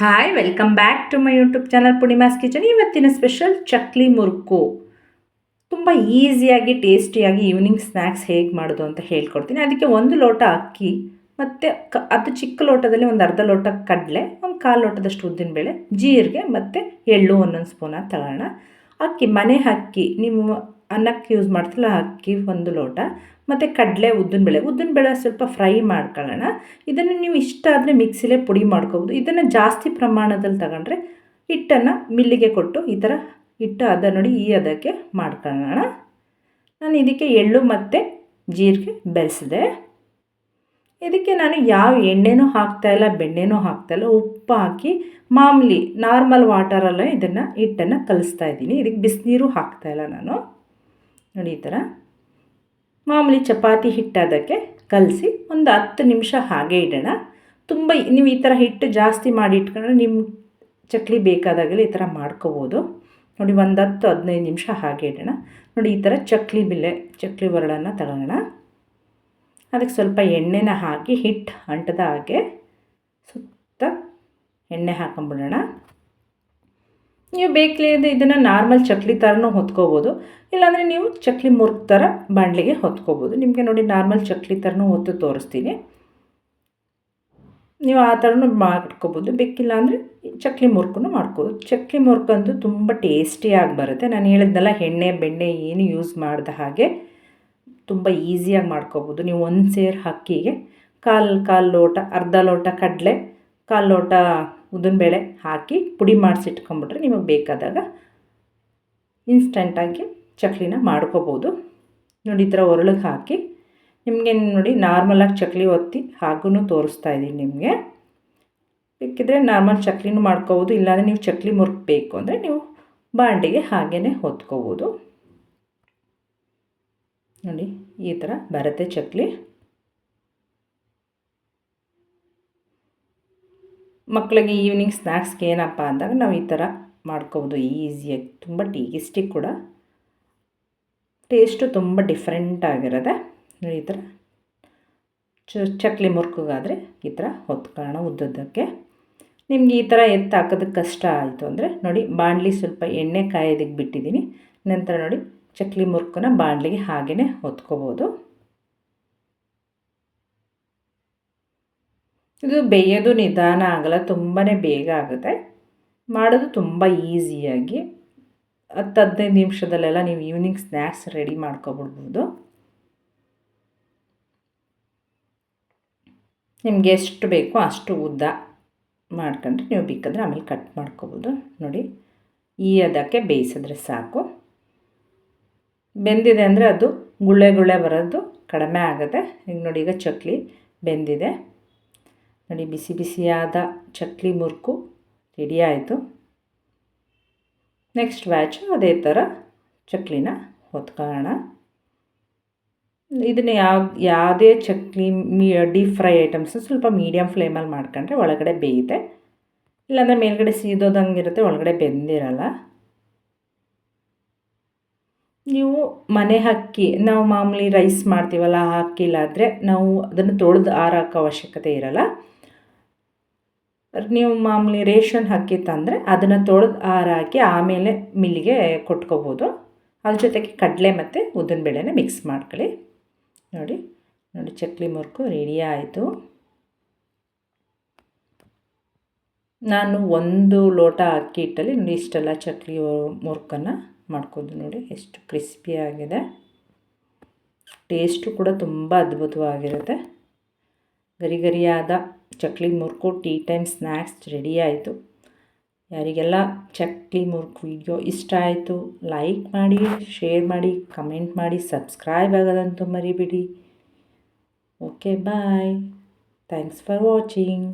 Hi welcome back to my YouTube channel Poornima's kitchen ಇವತ್ತಿನ special chakli murukku. ತುಂಬ ಈಸಿಯಾಗಿ ಟೇಸ್ಟಿಯಾಗಿ ಈವ್ನಿಂಗ್ ಸ್ನ್ಯಾಕ್ಸ್ ಹೇಗೆ ಮಾಡೋದು ಅಂತ ಹೇಳ್ಕೊಡ್ತೀನಿ. ಅದಕ್ಕೆ ಒಂದು ಲೋಟ ಅಕ್ಕಿ, ಮತ್ತು ಕ, ಅದು ಚಿಕ್ಕ ಲೋಟದಲ್ಲಿ ಒಂದು ಅರ್ಧ ಲೋಟ ಕಡಲೆ, ಒಂದು ಕಾಲು ಲೋಟದಷ್ಟು ಉದ್ದಿನ ಬೇಳೆ, ಜೀರಿಗೆ, ಮತ್ತು ಎಳ್ಳು ಒಂದೊಂದು ಸ್ಪೂನ ತಗೋಣ. ಅಕ್ಕಿ, ಮನೆ ಅಕ್ಕಿ, ನೀವು ಅನ್ನಕ್ಕೆ ಯೂಸ್ ಮಾಡ್ತಿಲ್ಲ ಅಕ್ಕಿ ಒಂದು ಲೋಟ. ಮತ್ತು ಕಡಲೆ ಉದ್ದಿನ ಬೇಳೆ ಉದ್ದಿನ ಬೇಳೆ ಸ್ವಲ್ಪ ಫ್ರೈ ಮಾಡ್ಕೊಳ್ಳೋಣ. ಇದನ್ನು ನೀವು ಇಷ್ಟ ಆದರೆ ಮಿಕ್ಸಿಲೇ ಪುಡಿ ಮಾಡ್ಕೋಬೋದು. ಇದನ್ನು ಜಾಸ್ತಿ ಪ್ರಮಾಣದಲ್ಲಿ ತಗೊಂಡ್ರೆ ಹಿಟ್ಟನ್ನು ಮಿಲ್ಲಿಗೆ ಕೊಟ್ಟು ಈ ಥರ ಹಿಟ್ಟು, ಅದ ನೋಡಿ ಈ ಅದಕ್ಕೆ ಮಾಡ್ಕೊಳ್ಳೋಣ. ನಾನು ಇದಕ್ಕೆ ಎಳ್ಳು ಮತ್ತು ಜೀರಿಗೆ ಬೆರೆಸಿದೆ. ಇದಕ್ಕೆ ನಾನು ಯಾವ ಎಣ್ಣೆನೂ ಹಾಕ್ತಾಯಿಲ್ಲ ಬೆಣ್ಣೆನೂ ಹಾಕ್ತಾಯಿಲ್ಲ ಉಪ್ಪು ಹಾಕಿ ಮಾಮೂಲಿ ನಾರ್ಮಲ್ ವಾಟರಲ್ಲೇ ಇದನ್ನು ಹಿಟ್ಟನ್ನು ಕಲಿಸ್ತಾ ಇದ್ದೀನಿ. ಇದಕ್ಕೆ ಬಿಸಿನೀರು ಹಾಕ್ತಾಯಿಲ್ಲ ನಾನು. ನೋಡಿ ಈ ಥರ. ಮಾಮೂಲಿ ಚಪಾತಿ ಹಿಟ್ಟು ಅದಕ್ಕೆ ಕಲಸಿ ಒಂದು ಹತ್ತು ನಿಮಿಷ ಹಾಗೆ ಇಡೋಣ. ತುಂಬ ನೀವು ಈ ಥರ ಹಿಟ್ಟು ಜಾಸ್ತಿ ಮಾಡಿ ಇಟ್ಕೊಂಡ್ರೆ ನಿಮ್ಮ ಚಕ್ಲಿ ಬೇಕಾದಾಗಲೇ ಈ ಥರ ಮಾಡ್ಕೋಬೋದು. ನೋಡಿ ಒಂದು ಹತ್ತು ಹದಿನೈದು ನಿಮಿಷ ಹಾಗೆ ಇಡೋಣ. ನೋಡಿ ಈ ಥರ ಚಕ್ಲಿ ಬಿಲ್ಲೆ, ಚಕ್ಲಿ ಒರಳನ್ನು ತಗೊಳ್ಳೋಣ ಅದಕ್ಕೆ ಸ್ವಲ್ಪ ಎಣ್ಣೆನ ಹಾಕಿ ಹಿಟ್ಟು ಅಂಟದ ಹಾಗೆ ಸುತ್ತ ಎಣ್ಣೆ ಹಾಕೊಂಬಿಡೋಣ. ನೀವು ಬೇಕಲಿದೆ ಇದನ್ನು ನಾರ್ಮಲ್ ಚಕ್ಲಿ ಥರನೂ ಹೊತ್ಕೋಬೋದು. ಇಲ್ಲಾಂದರೆ ನೀವು ಚಕ್ಲಿ ಮುರ್ಕ್ ಥರ ಬಾಣಲಿಗೆ ಹೊತ್ಕೋಬೋದು. ನಿಮಗೆ ನೋಡಿ ನಾರ್ಮಲ್ ಚಕ್ಲಿ ಥರನೂ ಹೊತ್ತು ತೋರಿಸ್ತೀನಿ. ನೀವು ಆ ಥರನೂ ಮಾಡ್ಕೋಬೋದು. ಬೇಕಿಲ್ಲ ಅಂದರೆ ಚಕ್ಲಿ ಮುರ್ಕೂ ಮಾಡ್ಕೋಬೋದು. ಚಕ್ಲಿ ಮುರ್ಕಂತೂ ತುಂಬ ಟೇಸ್ಟಿಯಾಗಿ ಬರುತ್ತೆ. ನಾನು ಹೇಳಿದ್ನಲ್ಲ, ಎಣ್ಣೆ, ಬೆಣ್ಣೆ ಏನು ಯೂಸ್ ಮಾಡಿದ ಹಾಗೆ ತುಂಬ ಈಸಿಯಾಗಿ ಮಾಡ್ಕೋಬೋದು. ನೀವು ಒಂದು ಸೇರು ಅಕ್ಕಿಗೆ ಕಾಲು ಕಾಲು ಲೋಟ, ಅರ್ಧ ಲೋಟ ಕಡಲೆ, ಕಾಲು ಲೋಟ ಉದ್ದಿನಬೇಳೆ ಹಾಕಿ ಪುಡಿ ಮಾಡಿಸಿಟ್ಕೊಂಬಿಟ್ರೆ ನಿಮಗೆ ಬೇಕಾದಾಗ ಇನ್ಸ್ಟೆಂಟಾಗಿ ಚಕ್ಲಿನ ಮಾಡ್ಕೋಬೋದು. ನೋಡಿ, ಈ ಥರ ಒರಳಿಗೆ ಹಾಕಿ ನಿಮಗೆ ನೋಡಿ, ನಾರ್ಮಲಾಗಿ ಚಕ್ಲಿ ಒತ್ತಿ ಹಾಗೂ ತೋರಿಸ್ತಾ ಇದ್ದೀನಿ ನಿಮಗೆ. ಬೇಕಿದ್ರೆ ನಾರ್ಮಲ್ ಚಕ್ಲಿನೂ ಮಾಡ್ಕೋಬೋದು, ಇಲ್ಲಾಂದರೆ ನೀವು ಚಕ್ಲಿ ಮುರ್ಕಬೇಕು ಅಂದರೆ ನೀವು ಬಾಂಡಿಗೆ ಹಾಗೇ ಹೊತ್ಕೋಬೋದು. ನೋಡಿ, ಈ ಥರ ಬರುತ್ತೆ ಚಕ್ಲಿ. ಮಕ್ಕಳಿಗೆ ಈವ್ನಿಂಗ್ ಸ್ನ್ಯಾಕ್ಸ್ಗೆ ಏನಪ್ಪ ಅಂದಾಗ ನಾವು ಈ ಥರ ಮಾಡ್ಕೋಬೋದು ಈಸಿಯಾಗಿ ತುಂಬ ಟೇಸ್ಟಿ ಕೂಡ. ಟೇಸ್ಟು ತುಂಬ ಡಿಫ್ರೆಂಟ್ ಆಗಿರೋದೆ, ಈ ಥರ ಚಕ್ಲಿ ಮುರುಕುಗಾದರೆ ಈ ಥರ ಹೊತ್ಕೊಳ್ಳೋಣ ಉದ್ದದ್ದಕ್ಕೆ. ನಿಮ್ಗೆ ಈ ಥರ ಎತ್ತ ಹಾಕೋದಕ್ಕೆ ಕಷ್ಟ ಆಯಿತು ಅಂದರೆ ನೋಡಿ ಬಾಣಲಿ ಸ್ವಲ್ಪ ಎಣ್ಣೆ ಕಾಯೋದಕ್ಕೆ ಬಿಟ್ಟಿದ್ದೀನಿ ನಂತರ ನೋಡಿ ಚಕ್ಲಿ ಮುರ್ಕನ್ನ ಬಾಣಲಿಗೆ ಹಾಗೆಯೇ ಹೊತ್ಕೋಬೋದು. ಇದು ಬೇಯೋದು ನಿಧಾನ ಆಗಲ್ಲ ತುಂಬಾ ಬೇಗ ಆಗುತ್ತೆ. ಮಾಡೋದು ತುಂಬ ಈಸಿಯಾಗಿ. ಹತ್ತು ಹದಿನೈದು ನಿಮಿಷದಲ್ಲೆಲ್ಲ ನೀವು ಈವ್ನಿಂಗ್ ಸ್ನ್ಯಾಕ್ಸ್ ರೆಡಿ ಮಾಡ್ಕೊಬಿಡ್ಬೋದು. ನಿಮ್ಗೆ ಎಷ್ಟು ಬೇಕೋ ಅಷ್ಟು ಉದ್ದ ಮಾಡ್ಕೊಂಡ್ರೆ ನೀವು ಬೇಕಾದರೆ ಆಮೇಲೆ ಕಟ್ ಮಾಡ್ಕೊಬೋದು. ನೋಡಿ, ಈ ಅದಕ್ಕೆ ಬೇಯಿಸಿದ್ರೆ ಸಾಕು. ಬೆಂದಿದೆ ಅಂದರೆ ಅದು ಗುಳ್ಳೆ ಗುಳ್ಳೆ ಬರೋದು ಕಡಿಮೆ ಆಗುತ್ತೆ. ಈಗ ನೋಡಿ, ಈಗ ಚಕ್ಲಿ ಬೆಂದಿದೆ. ನೋಡಿ, ಬಿಸಿ ಬಿಸಿಯಾದ ಚಕ್ಲಿ ಮುರುಕು ರೆಡಿ ಆಯಿತು. ನೆಕ್ಸ್ಟ್ ಬ್ಯಾಚು ಅದೇ ಥರ ಚಕ್ಲಿನ ಹೊತ್ಕೊಳ್ಳೋಣ. ಇದನ್ನು ಯಾವ, ಯಾವುದೇ ಚಕ್ಲಿ ಮೀ ಡೀಪ್ ಫ್ರೈ ಐಟಮ್ಸ್ ಸ್ವಲ್ಪ ಮೀಡಿಯಮ್ ಫ್ಲೇಮಲ್ಲಿ ಮಾಡ್ಕೊಂಡ್ರೆ ಒಳಗಡೆ ಬೇಯುತ್ತೆ. ಇಲ್ಲಾಂದರೆ ಮೇಲ್ಗಡೆ ಸೀದೋದಂಗೆ ಇರುತ್ತೆ, ಒಳಗಡೆ ಬೆಂದಿರಲ್ಲ. ನೀವು ಮನೆ ಅಕ್ಕಿ ನಾವು ಮಾಮೂಲಿ ರೈಸ್ ಮಾಡ್ತೀವಲ್ಲ, ಆ ಅಕ್ಕಿಲಾದರೆ ನಾವು ಅದನ್ನು ತೊಳೆದು ಆರಾಕೋ ಅವಶ್ಯಕತೆ ಇರಲ್ಲ. ನೀವು ಮಾಮೂಲಿ ರೇಷನ್ ಅಕ್ಕಿ ತಂದರೆ ಅದನ್ನು ತೊಳೆದು ಹಾರಾಕಿ ಆಮೇಲೆ ಮಿಲ್ಲಿಗೆ ಕೊಟ್ಕೋಬೋದು. ಅದ್ರ ಜೊತೆಗೆ ಕಡಲೆ ಮತ್ತು ಉದ್ದಿನಬೇಳೆನ ಮಿಕ್ಸ್ ಮಾಡ್ಕೊಳ್ಳಿ. ನೋಡಿ ನೋಡಿ ಚಕ್ಲಿ ಮುರುಕು ರೆಡಿ ಆಯಿತು. ನಾನು ಒಂದು ಲೋಟ ಅಕ್ಕಿ ಹಿಟ್ಟಲ್ಲಿ ನೋಡಿ ಇಷ್ಟೆಲ್ಲ ಚಕ್ಲಿ ಮುರುಕನ್ನು ಮಾಡ್ಕೋದು ನೋಡಿ ಎಷ್ಟು ಕ್ರಿಸ್ಪಿಯಾಗಿದೆ ಟೇಸ್ಟು ಕೂಡ ತುಂಬ ಅದ್ಭುತವಾಗಿರುತ್ತೆ. ಗರಿ ಗರಿಯಾದ chakli murukku, tea time snacks ready ಆಯಿತು. ಯಾರಿಗೆಲ್ಲ ಚಕ್ಲಿ ಮುರುಕು ವಿಡಿಯೋ ಇಷ್ಟ ಆಯಿತು, ಲೈಕ್ ಮಾಡಿ, ಶೇರ್ ಮಾಡಿ, ಕಮೆಂಟ್ ಮಾಡಿ, ಸಬ್ಸ್ಕ್ರೈಬ್ ಆಗೋದಂತೂ ಮರಿಬಿಡಿ. Okay, bye. Thanks for watching.